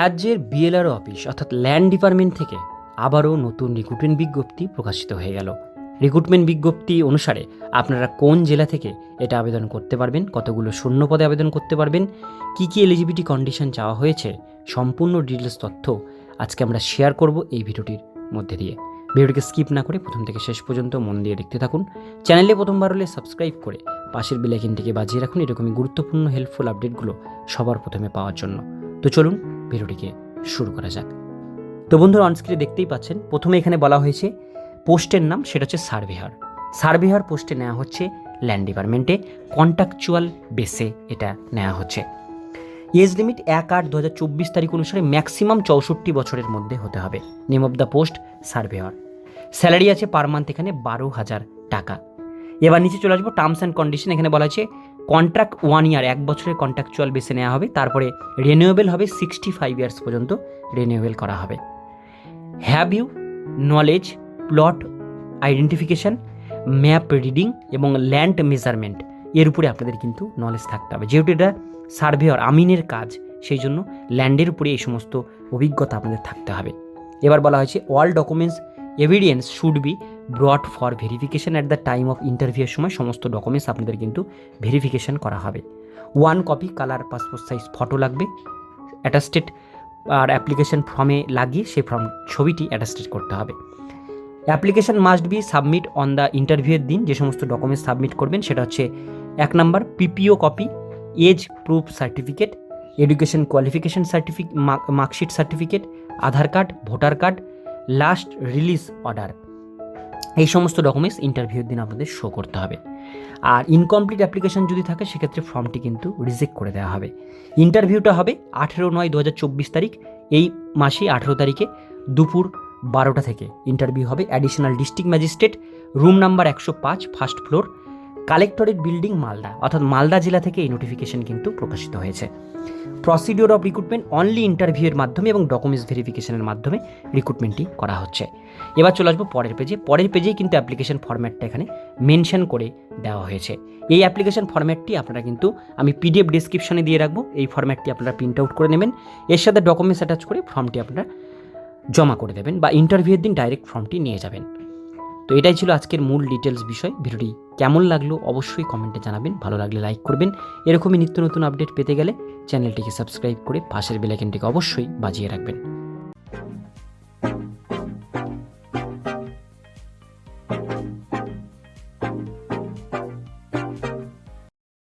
রাজ্যের BLRO office, অর্থাৎ land department থেকে আবারও নতুন রিক্রুটমেন্ট বিজ্ঞপ্তি প্রকাশিত হয়ে গেল। রিক্রুটমেন্ট বিজ্ঞপ্তি অনুসারে আপনারা কোন জেলা থেকে এটা আবেদন করতে পারবেন, কতগুলো শূন্য পদে আবেদন করতে পারবেন, কি কি এলিজিবিলিটি কন্ডিশন চাওয়া হয়েছে, সম্পূর্ণ ডিটেলস তথ্য আজকে আমরা শেয়ার করব এই ভিডিওটির মধ্যে দিয়ে। ভিডিওটিকে স্কিপ না করে প্রথম থেকে শেষ পর্যন্ত মন দিয়ে দেখতে থাকুন। চ্যানেলে প্রথমবার হলে সাবস্ক্রাইব করে পাশের বেলাইকিনটিকে বাজিয়ে রাখুন, এরকমই গুরুত্বপূর্ণ হেল্পফুল আপডেটগুলো সবার প্রথমে পাওয়ার জন্য। তো চলুন ভিডিওটিকে শুরু করা যাক। তো বন্ধুরা অনস্ক্রিনে দেখতেই পাচ্ছেন, প্রথমে এখানে বলা হয়েছে পোস্টের নাম, সেটা হচ্ছে সার্ভেয়ার সার্ভেয়ার পোস্টে নেওয়া হচ্ছে ল্যান্ড ডিপার্টমেন্টে, কন্ট্রাকচুয়াল বেসে এটা নেওয়া হচ্ছে। এজ লিমিট এক আট দু তারিখ অনুসারে ম্যাক্সিমাম চৌষট্টি বছরের মধ্যে হতে হবে। Name of the post surveyor salary আছে পার মান্থ এখানে বারো হাজার টাকা। এবার নিচে চলে আসব টার্মস অ্যান্ড কন্ডিশন এখানে বলা আছে কন্ট্রাক্ট ওয়ান ইয়ার এক বছরের কন্ট্রাকচুয়াল বেসে নেওয়া হবে, তারপরে রিনিউয়েবল হবে সিক্সটি ফাইভ ইয়ার্স পর্যন্ত রিনিউয়েবল করা হবে। Have you knowledge plot identification map reading এবং ল্যান্ড মেজারমেন্ট এর উপরে আপনাদের কিন্তু নলেজ থাকতে হবে। যেহেতু এটা সার্ভেয়র আমিনের কাজ, সেই জন্য ল্যান্ডের উপরে এই সমস্ত অভিজ্ঞতা আপনাদের থাকতে হবে। এবার বলা হয়েছে all documents evidence should be brought for verification at the time of ইন্টারভিউয়ের সময় সমস্ত ডকুমেন্টস আপনাদের কিন্তু ভেরিফিকেশন করা হবে। One copy colour passport size photo লাগবে। অ্যাটাস্টেড আর অ্যাপ্লিকেশন ফর্মে লাগিয়ে সেই ফর্ম ছবিটি অ্যাটাস্টেড করতে হবে। Application must be submit on the ইন্টারভিউয়ের দিন, যে সমস্ত ডকুমেন্টস সাবমিট করবেন, সেটা হচ্ছে এক নম্বর PPO copy age proof certificate education qualification certificate marksheet certificate Aadhaar card voter card last release order এই সমস্ত ডকুমেন্টস ইন্টারভিউর দিন আপনাদের শো করতে হবে। আর ইনকমপ্লিট অ্যাপ্লিকেশান যদি থাকে, সেক্ষেত্রে ফর্মটি কিন্তু রিজেক্ট করে দেওয়া হবে। ইন্টারভিউটা হবে আঠেরো নয় দু তারিখ, এই মাসে আঠেরো তারিখে দুপুর বারোটা থেকে। ইন্টারভিউ হবে additional district magistrate room number একশো পাঁচ first floor collectorate building Malda, অর্থাৎ মালদা জেলা থেকে এই নোটিফিকেশন কিন্তু প্রকাশিত হয়েছে। প্রসিডিওর অফ রিক্রুটমেন্ট অনলি ইন্টারভিউয়ের মাধ্যমে এবং ডকুমেন্টস ভেরিফিকেশনের মাধ্যমে রিক্রুটমেন্টটি করা হচ্ছে। এবার চলে আসব পরের পেজে পরের পেজেই কিন্তু অ্যাপ্লিকেশন ফরম্যাটটা এখানে মেনশন করে দেওয়া হয়েছে। এই অ্যাপ্লিকেশন ফরম্যাটটি আপনারা কিন্তু আমি পিডিএফ ডিসক্রিপশনে দিয়ে রাখব। এই ফরম্যাটটি আপনারা প্রিন্ট আউট করে নেবেন। এর সাথে ডকুমেন্টস অ্যাটাচ করে ফর্মটি আপনারা জমা করে দেবেন বা ইন্টারভিউয়ের দিন ডাইরেক্ট ফর্মটি নিয়ে যাবেন। তো এটাই ছিল আজকের মূল ডিটেলস বিষয়। ভিডিওটি কেমন লাগল অবশ্যই কমেন্টে জানাবেন, ভালো লাগলে লাইক করবেন। এরকমই নিত্য নতুন আপডেট পেতে গেলে চ্যানেলটিকে সাবস্ক্রাইব করে পাশের বেলাইকেনটিকে অবশ্যই বাজিয়ে রাখবেন।